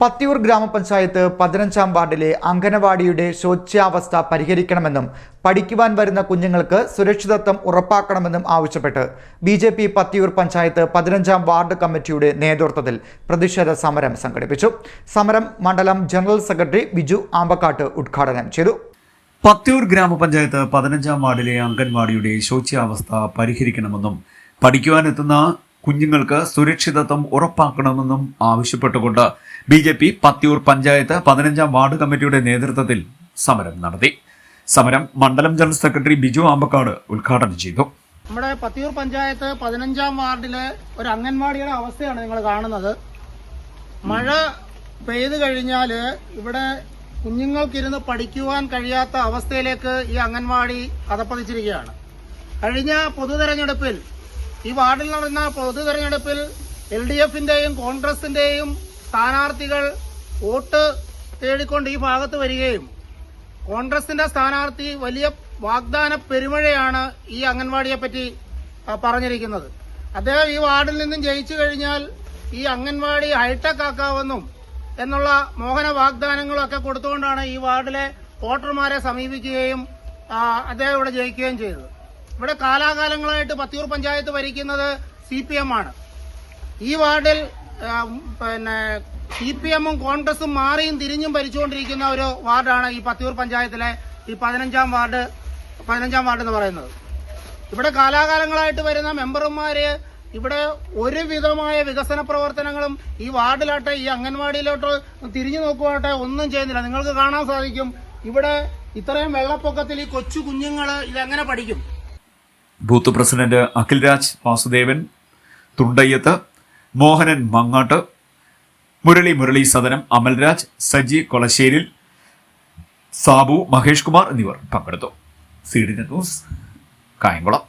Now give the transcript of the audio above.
പത്തിയൂർ ഗ്രാമപഞ്ചായത്ത് പതിനഞ്ചാം വാർഡിലെ അംഗനവാടിയുടെ ശോച്യാവസ്ഥ പരിഹരിക്കണമെന്നും പഠിക്കുവാൻ വരുന്ന കുഞ്ഞുങ്ങൾക്ക് സുരക്ഷിതത്വം ഉറപ്പാക്കണമെന്നും ആവശ്യപ്പെട്ട് B J P Pathiyoor panchayat പതിനഞ്ചാം വാർഡ് കമ്മിറ്റിയുടെ നേതൃത്വത്തിൽ പ്രതിഷേധ സമരം സംഘടിപ്പിച്ചു. സമരം മണ്ഡലം ജനറൽ സെക്രട്ടറി ബിജു ആമ്പക്കാട്ട് ഉദ്ഘാടനം ചെയ്തു. പത്തിയൂർ ഗ്രാമപഞ്ചായത്ത് പതിനഞ്ചാം വാർഡിലെ അംഗൻവാടിയുടെ ശോച്യാവസ്ഥ പരിഹരിക്കണമെന്നും പഠിക്കുവാനെത്തുന്ന കുഞ്ഞുങ്ങൾക്ക് സുരക്ഷിതത്വം ഉറപ്പാക്കണമെന്നും ആവശ്യപ്പെട്ടുകൊണ്ട് B J P Pathiyoor panchayat പതിനഞ്ചാം വാർഡ് കമ്മിറ്റിയുടെ നേതൃത്വത്തിൽ സമരം നടത്തി. സമരം മണ്ഡലം ജനറൽ സെക്രട്ടറി ബിജു ആമ്പക്കാട് ഉദ്ഘാടനം ചെയ്തു. നമ്മുടെ പത്തിയൂർ പഞ്ചായത്ത് പതിനഞ്ചാം വാർഡിലെ ഒരു അംഗൻവാടിയുടെ അവസ്ഥയാണ് നിങ്ങൾ കാണുന്നത്. മഴ പെയ്തു കഴിഞ്ഞാൽ ഇവിടെ കുഞ്ഞുങ്ങൾക്കിരുന്ന് പഠിക്കുവാൻ കഴിയാത്ത അവസ്ഥയിലേക്ക് ഈ അംഗൻവാടി കഥപ്പതിച്ചിരിക്കുകയാണ് കഴിഞ്ഞ പൊതു തെരഞ്ഞെടുപ്പിൽ ഈ വാർഡിൽ നടന്ന പൊതു തെരഞ്ഞെടുപ്പിൽ എൽ ഡി എഫിന്റെയും കോൺഗ്രസിന്റെയും സ്ഥാനാർത്ഥികൾ വോട്ട് തേടിക്കൊണ്ട് ഈ ഭാഗത്ത് വരികയും കോൺഗ്രസിന്റെ സ്ഥാനാർത്ഥി വലിയ വാഗ്ദാന പെരുമഴയാണ് ഈ അംഗൻവാടിയെ പറ്റി ആ, പറഞ്ഞിരിക്കുന്നത്. അദ്ദേഹം ഈ വാർഡിൽ നിന്നും ജയിച്ചു കഴിഞ്ഞാൽ ഈ അംഗൻവാടി ഹൈടെക് ആക്കാമെന്നും എന്നുള്ള മോഹന വാഗ്ദാനങ്ങളൊക്കെ കൊടുത്തുകൊണ്ടാണ് ഈ വാർഡിലെ വോട്ടർമാരെ സമീപിക്കുകയും അദ്ദേഹം ഇവിടെ ജയിക്കുകയും ചെയ്തത്. ഇവിടെ കാലാകാലങ്ങളായിട്ട് പത്തിയൂർ പഞ്ചായത്ത് ഭരിക്കുന്നത് സി പി എം ആണ്. ഈ വാർഡിൽ പിന്നെ സി പി എമ്മും കോൺഗ്രസും മാറിയും തിരിഞ്ഞും ഭരിച്ചുകൊണ്ടിരിക്കുന്ന ഒരു വാർഡാണ് ഈ പത്തിയൂർ പഞ്ചായത്തിലെ ഈ പതിനഞ്ചാം വാർഡ് പതിനഞ്ചാം വാർഡ് എന്ന് പറയുന്നത്. ഇവിടെ കാലാകാലങ്ങളായിട്ട് വരുന്ന മെമ്പർമാര് ഇവിടെ ഒരുവിധമായ വികസന പ്രവർത്തനങ്ങളും ഈ വാർഡിലാട്ടെ ഈ അംഗൻവാടിയിലോട്ട് തിരിഞ്ഞു നോക്കുവാട്ടെ ഒന്നും ചെയ്യുന്നില്ല. നിങ്ങൾക്ക് കാണാൻ സാധിക്കും ഇവിടെ ഇത്രയും വെള്ളപ്പൊക്കത്തിൽ ഈ കൊച്ചു കുഞ്ഞുങ്ങൾ ഇതെങ്ങനെ പഠിക്കും? ബൂത്ത് പ്രസിഡന്റ് അഖിൽരാജ് വാസുദേവൻ തുണ്ടയ്യത്ത് മോഹനൻ മങ്ങാട്ട് മുരളി മുരളി സദനം അമൽരാജ് സജി കൊളശ്ശേരിൽ സാബു മഹേഷ് കുമാർ എന്നിവർ പങ്കെടുത്തു. C D news Kayamkulam.